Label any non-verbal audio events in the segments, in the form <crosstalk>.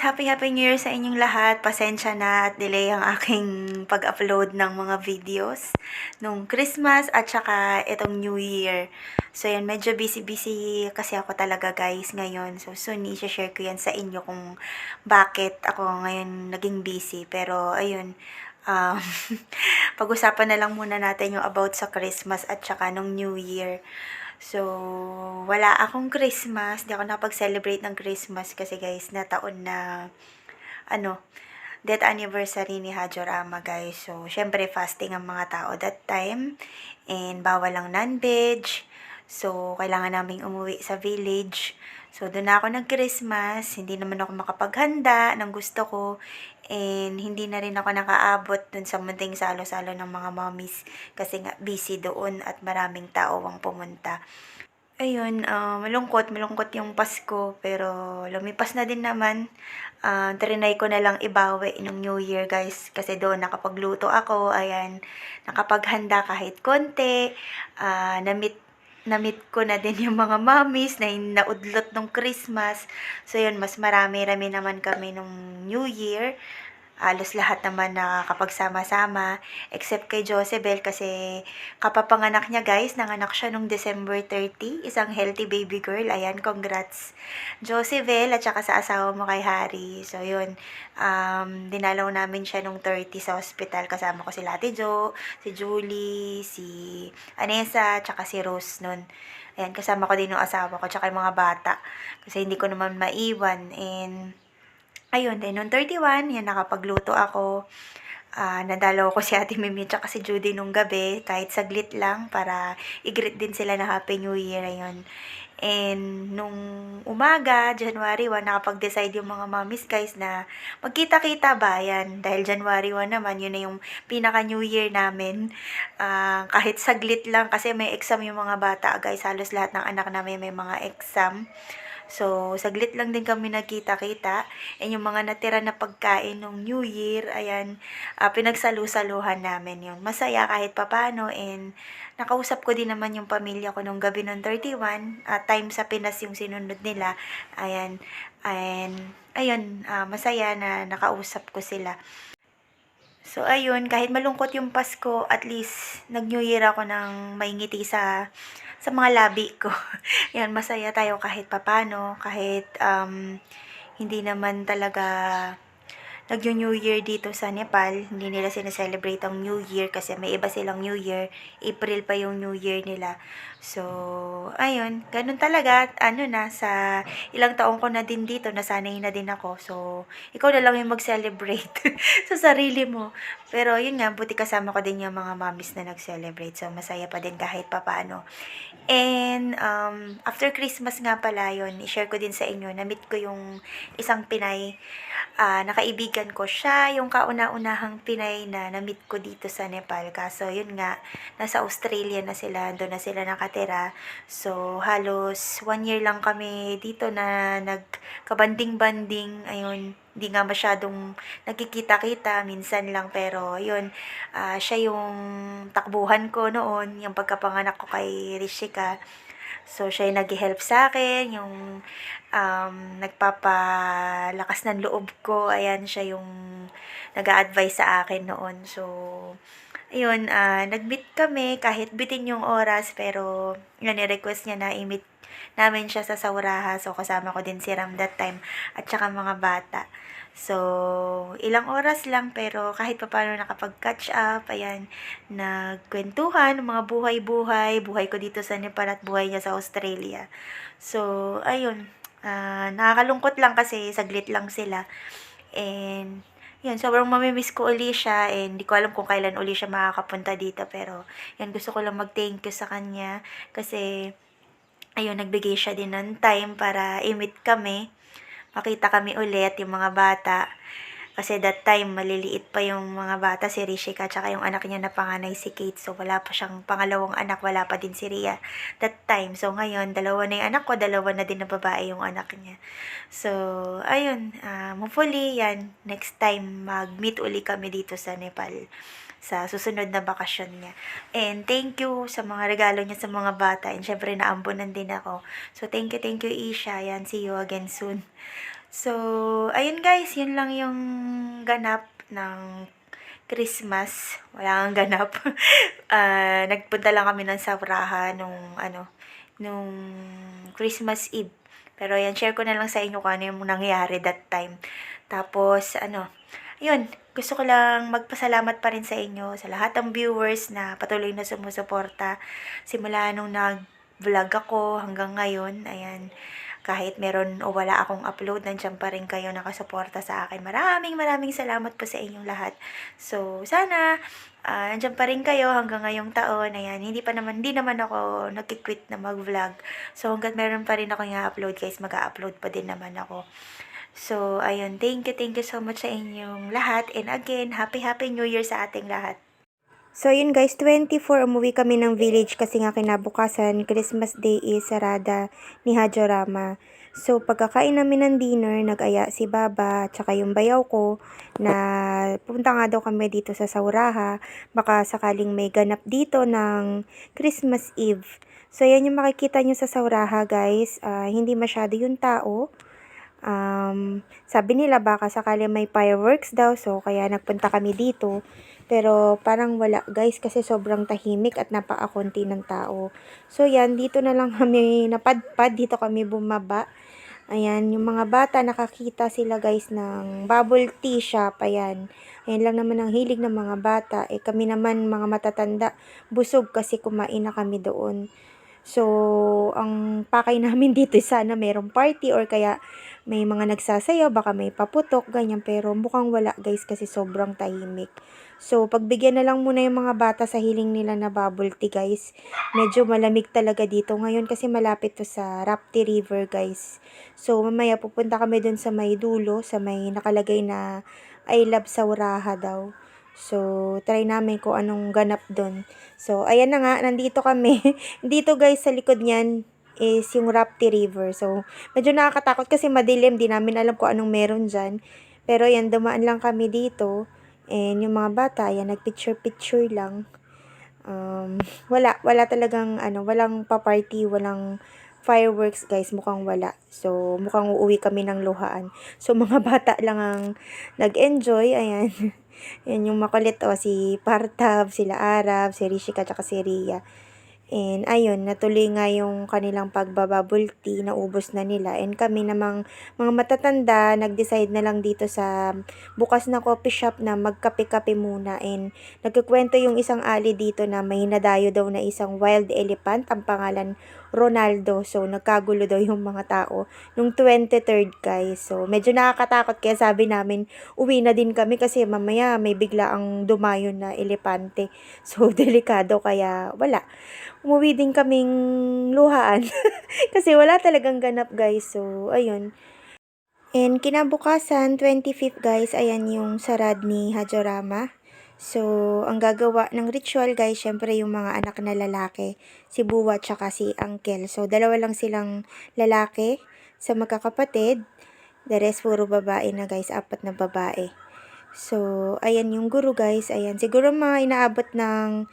Happy Happy New Year sa inyong lahat. Pasensya na at delay ang aking pag-upload ng mga videos nung Christmas at saka itong New Year. So yan, medyo busy-busy kasi ako talaga guys ngayon. So soon i-share ko yan sa inyo kung bakit ako ngayon naging busy. Pero ayun, um, <laughs> pag-usapan na lang muna natin yung about sa Christmas at saka nung New Year. So, wala akong Christmas. Di ako nakapag-celebrate ng Christmas kasi guys, na taon na, ano, death anniversary ni Hajorama guys. So, syempre fasting ang mga tao that time. And bawal lang non-veg. So, kailangan naming umuwi sa village. So, doon na ako nag-Christmas. Hindi naman ako makapaghanda ng gusto ko. And hindi na rin ako nakaabot dun sa munting salo-salo ng mga mommies. Kasi nga, busy doon at maraming tao ang pumunta. Ayun, ah, malungkot, malungkot yung Pasko, pero lumipas na din naman. Ah, trinay ko na lang ibawi nung New Year, guys, kasi doon nakapagluto ako, ayan, nakapaghanda kahit konti, ah, namit namit ko na din yung mga mommies na naudlot nung Christmas. So, yun, mas marami-rami naman kami nung New Year. Alos lahat naman nakakapagsama-sama, except kay Josebel kasi kapapanganak niya guys, nanganak siya nung December 30, isang healthy baby girl. Ayan, congrats. Josebel at saka sa asawa mo kay Harry. So, yun, um, dinalaw namin siya nung 30 sa hospital. Kasama ko si Ate Jo, si Julie, si Anessa, at saka si Rose nun. Ayan, kasama ko din yung asawa ko, tsaka yung mga bata. Kasi hindi ko naman maiwan. And, ayun, then nung 31, yan, nakapagluto ako. Ah, nadalaw ko si Ate Mimi tsaka si Judy nung gabi, kahit saglit lang, para i-greet din sila na Happy New Year, ayun. And nung umaga, January 1, nakapag-decide yung mga mommies guys na magkita-kita ba yan. Dahil January 1 naman, yun na yung pinaka-New Year namin. Ah, kahit saglit lang, kasi may exam yung mga bata guys. Halos lahat ng anak namin may mga exam. So, saglit lang din kami nagkita-kita. And yung mga natira na pagkain nung New Year, ayan, uh, pinagsalu-saluhan namin yung masaya kahit papano. And nakausap ko din naman yung pamilya ko nung gabi nung 31. Uh, time sa Pinas yung sinunod nila. Ayan, and ayun, uh, masaya na nakausap ko sila. So, ayun, kahit malungkot yung Pasko, at least, nag-New Year ako ng may ngiti sa, sa mga labi ko. <laughs> Yan, masaya tayo kahit papano, kahit um, hindi naman talaga nag-New Year dito sa Nepal. Hindi nila sineselebrate ang New Year kasi may iba silang New Year. April pa yung New Year nila. So, ayun, ganun talaga. Ano na, sa ilang taong ko na din dito, nasanay na din ako. So, ikaw na lang yung mag-celebrate <laughs> sa sarili mo. Pero, yun nga, buti kasama ko din yung mga mommies na nag-celebrate. So, masaya pa din kahit papano. And, um, after Christmas nga pala yun, i-share ko din sa inyo, na-meet ko yung isang Pinay uh, nakaibigan ko siya, yung kauna-unahang Pinay na na-meet ko dito sa Nepal. Kaso, yun nga, nasa Australia na sila, doon na sila nakatira. So, halos one year lang kami dito na nagkabanding-banding. Ayun, hindi nga masyadong nagkikita-kita, minsan lang. Pero, yun, uh, siya yung takbuhan ko noon, yung pagkapanganak ko kay Rishika. So, siya yung nag-help sa akin, yung um, nagpapalakas ng loob ko. Ayan, siya yung nag advise sa akin noon. So, ayun, uh, nag-meet kami kahit bitin yung oras, pero yun, request niya na i-meet namin siya sa Sauraha. So, kasama ko din si Ram that time at saka mga bata. So, ilang oras lang pero kahit pa paano nakapag-catch up, ayan, nagkwentuhan, mga buhay-buhay, buhay ko dito sa Nepal at buhay niya sa Australia. So, ayun, uh, nakakalungkot lang kasi saglit lang sila. And, yun, sobrang mamimiss ko uli siya and hindi ko alam kung kailan uli siya makakapunta dito pero yan, gusto ko lang mag-thank you sa kanya kasi ayun, nagbigay siya din ng time para i-meet kami makita kami ulit yung mga bata. Kasi that time, maliliit pa yung mga bata, si Rishika, tsaka yung anak niya na panganay si Kate. So, wala pa siyang pangalawang anak, wala pa din si Ria that time. So, ngayon, dalawa na yung anak ko, dalawa na din na babae yung anak niya. So, ayun, uh, hopefully, yan, next time, mag-meet uli kami dito sa Nepal sa susunod na bakasyon niya. And thank you sa mga regalo niya sa mga bata. And syempre, naambunan din ako. So, thank you, thank you, Isha. Yan, see you again soon. So, ayun guys, yun lang yung ganap ng Christmas. Wala kang ganap. <laughs> Ah, nagpunta lang kami ng Sauraha nung ano, nung Christmas Eve. Pero yan, share ko na lang sa inyo kung ano yung nangyari that time. Tapos, ano, yun, gusto ko lang magpasalamat pa rin sa inyo, sa lahat ng viewers na patuloy na sumusuporta. Simula nung nag-vlog ako hanggang ngayon, ayan, kahit meron o wala akong upload, nandiyan pa rin kayo nakasuporta sa akin. Maraming maraming salamat po sa inyong lahat. So, sana, ah, nandiyan pa rin kayo hanggang ngayong taon. Ayan, hindi pa naman, hindi naman ako nag-quit na mag-vlog. So, hanggat meron pa rin ako i-upload, guys, mag-upload pa din naman ako. So, ayun, thank you, thank you so much sa inyong lahat. And again, happy, happy New Year sa ating lahat. So, yun guys, 24, umuwi kami ng village kasi nga kinabukasan, Christmas Day is sarada ni Hajorama. So, pagkakain namin ng dinner, nag-aya si Baba, tsaka yung bayaw ko, na punta nga daw kami dito sa Sauraha, baka sakaling may ganap dito ng Christmas Eve. So, yan yung makikita nyo sa Sauraha, guys. Ah, hindi masyado yung tao. Um, sabi nila baka sakali may fireworks daw, so kaya nagpunta kami dito. Pero parang wala guys kasi sobrang tahimik at napakakunti ng tao. So yan, dito na lang <laughs> kami napadpad, dito kami bumaba. Ayan, yung mga bata nakakita sila guys ng bubble tea shop. Ayan. Ayan lang naman ang hilig ng mga bata. Eh kami naman mga matatanda, busog kasi kumain na kami doon. So, ang pakay <laughs> namin dito sana merong party or kaya may mga nagsasayaw, baka may paputok, ganyan. Pero mukhang wala guys kasi sobrang tahimik. So, pagbigyan na lang muna yung mga bata sa hiling nila na bubble tea guys. Medyo malamig talaga dito ngayon kasi malapit to sa Rapti River guys. So, mamaya pupunta kami dun sa may dulo, sa may nakalagay na I love Sauraha daw. So, try namin kung anong ganap doon. So, ayan na nga, nandito kami. <laughs> dito guys, sa likod niyan is yung Rapti River. So, medyo nakakatakot kasi madilim. Di namin alam kung anong meron dyan. Pero yan, dumaan lang kami dito. And yung mga bata, ayan, nagpicture-picture lang. Um, wala, wala talagang, ano, walang pa-party, walang fireworks guys, mukhang wala. So, mukhang uuwi kami ng luhaan. So, <laughs> mga bata lang ang nag-enjoy, ayan. <laughs> Yan yung makulit o, si Partab, sila Arab, si Rishika, tsaka si Ria. And ayun, natuloy nga yung kanilang pagbabubble tea, naubos na nila. And kami namang mga matatanda, nag-decide na lang dito sa bukas na coffee shop na magkape-kape muna. And nagkikwento yung isang ali dito na may nadayo daw na isang wild elephant, ang pangalan Ronaldo. So, nagkagulo daw yung mga tao nung 23rd guys. So, medyo nakakatakot kaya sabi namin, uwi na din kami kasi mamaya may bigla ang dumayo na elepante. <laughs> So, <laughs> delikado kaya wala. Umuwi din kaming luhaan <laughs> kasi wala talagang ganap guys. So, ayun. And kinabukasan, 25th guys, ayan yung sarad ni Hajorama. So, ang gagawa ng ritual guys, syempre yung mga anak na lalaki, si Buwa tsaka si Uncle. So, dalawa lang silang lalaki sa magkakapatid. The rest puro babae na guys, apat na babae. So, ayan yung guru guys, ayan. Siguro mga inaabot ng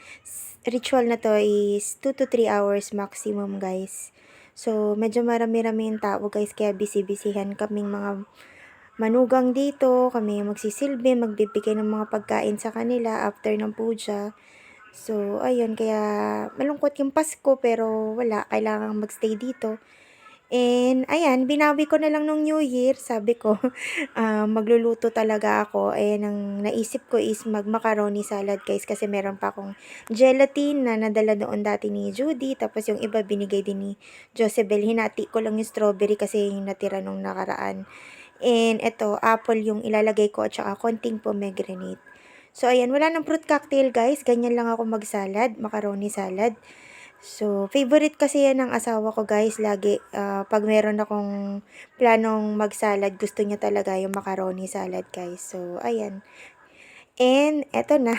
ritual na to is 2 to 3 hours maximum guys. So, medyo marami-rami yung tao guys, kaya busy-busyhan kaming mga manugang dito, kami magsisilbi, magbibigay ng mga pagkain sa kanila after ng puja. So, ayun, kaya malungkot yung Pasko pero wala, kailangan magstay dito. And, ayan, binawi ko na lang nung New Year. Sabi ko, <laughs> ah, magluluto talaga ako. Ayan, ang naisip ko is mag-macaroni salad, guys. Kasi meron pa akong gelatin na nadala doon dati ni Judy. Tapos yung iba binigay din ni Josebel. Hinati ko lang yung strawberry kasi yung natira nung nakaraan. And, ito, apple yung ilalagay ko at saka konting pomegranate. So, ayan, wala ng fruit cocktail, guys. Ganyan lang ako mag-salad, macaroni salad. So, favorite kasi yan ng asawa ko guys. Lagi, ah, pag meron akong planong mag-salad, gusto niya talaga yung macaroni salad guys. So, ayan. And, eto na.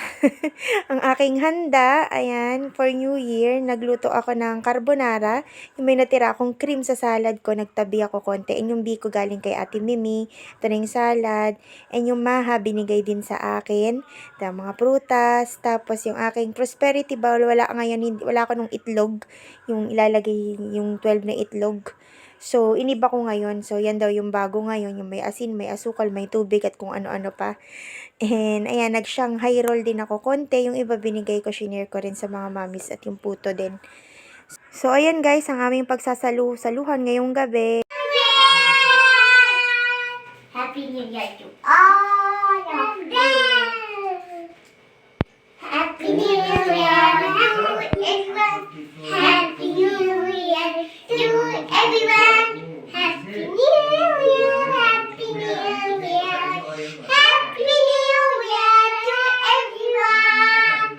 <laughs> ang aking handa, ayan, for New Year, nagluto ako ng carbonara. Yung may natira akong cream sa salad ko, nagtabi ako konti. And yung biko galing kay Ate Mimi, ito na yung salad. And yung maha, binigay din sa akin. The mga prutas, tapos yung aking prosperity bowl, wala ngayon, wala ako nung itlog. Yung ilalagay, yung 12 na itlog. So, iniba ko ngayon. So, yan daw yung bago ngayon. Yung may asin, may asukal, may tubig at kung ano-ano pa. And, ayan, nag-Shanghai roll din ako konti. Yung iba binigay ko, shinare ko rin sa mga mamis at yung puto din. So, ayan guys, ang aming pagsasalu-saluhan ngayong gabi. Happy New Year to all of you. Happy New Year. Happy New To everyone. Happy New Year, Happy New Year, Happy New Year to everyone.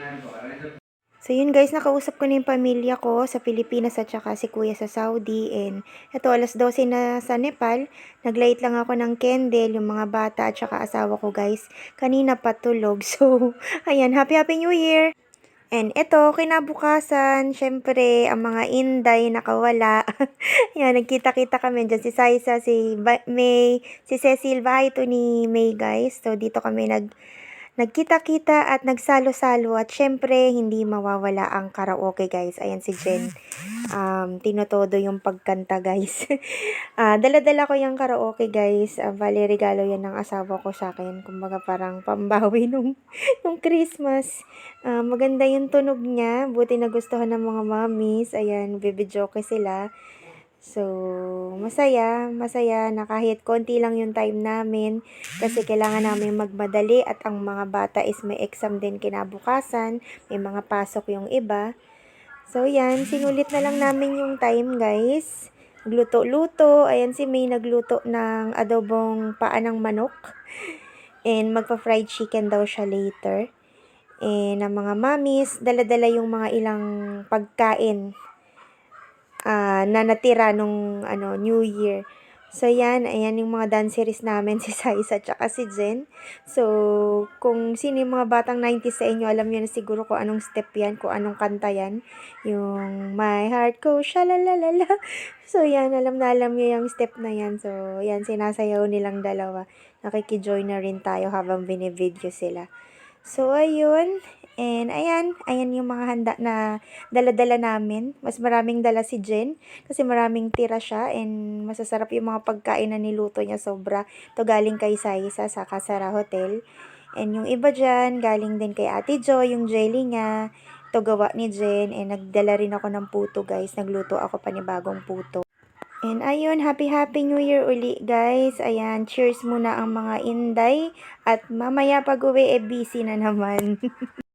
So yun guys, nakausap ko na yung pamilya ko sa Pilipinas at saka si kuya sa Saudi. And ito, alas 12 na sa Nepal. Naglight lang ako ng candle, yung mga bata at saka asawa ko guys. Kanina pa tulog. <laughs> So, ayan, happy happy new year! And ito, kinabukasan, syempre, ang mga inday nakawala. <laughs> Yan, nagkita-kita kami dyan. Si Saisa, si May, si Cecil, bahay to ni May, guys. So, dito kami nag, nagkita-kita at nagsalo-salo. At syempre, hindi mawawala ang karaoke, guys. Ayan si Jen. <laughs> Um, tinotodo yung pagkanta, guys. <laughs> Ah, dala-dala ko yung karaoke, guys. Uh, bali, regalo yan ng asawa ko sa akin. Kumbaga, parang pambawi <laughs> nung, nung Christmas. Ah, maganda yung tunog niya. Buti nagustuhan ng mga mommies. Ayan, bibidyoke sila. So, masaya, masaya na kahit konti lang yung time namin kasi kailangan namin magmadali at ang mga bata is may exam din kinabukasan, may mga pasok yung iba. So, yan, sinulit na lang namin yung time, guys. Gluto-luto. Ayan si May nagluto ng adobong paa ng manok. And magpa-fried chicken daw siya later. And ang mga mamis, dala-dala yung mga ilang pagkain ah, na natira nung ano, New Year. So, yan. Ayan yung mga danceries namin, <laughs> si Saisa at saka si Jen. So, kung sino yung mga batang 90s sa inyo, alam nyo na siguro kung anong step yan, kung anong kanta yan. Yung My Heart Goes Shalalalala. <laughs> So, yan. Alam na alam nyo yung step na yan. So, yan. Sinasayaw nilang dalawa. Nakikijoin na rin tayo habang binivideo sila. So, ayun. And ayan, ayan yung mga handa na dala-dala namin. Mas maraming dala si Jen kasi maraming tira siya and masasarap yung mga pagkain na niluto niya sobra. Ito galing kay Saisa sa Casara Hotel. And yung iba dyan, galing din kay Ate Jo, yung jelly niya. Ito gawa ni Jen and nagdala rin ako ng puto guys. Nagluto ako pa ni bagong puto. And ayun, happy happy new year uli guys. Ayan, cheers muna ang mga inday. At mamaya pag uwi, eh busy na naman. <laughs>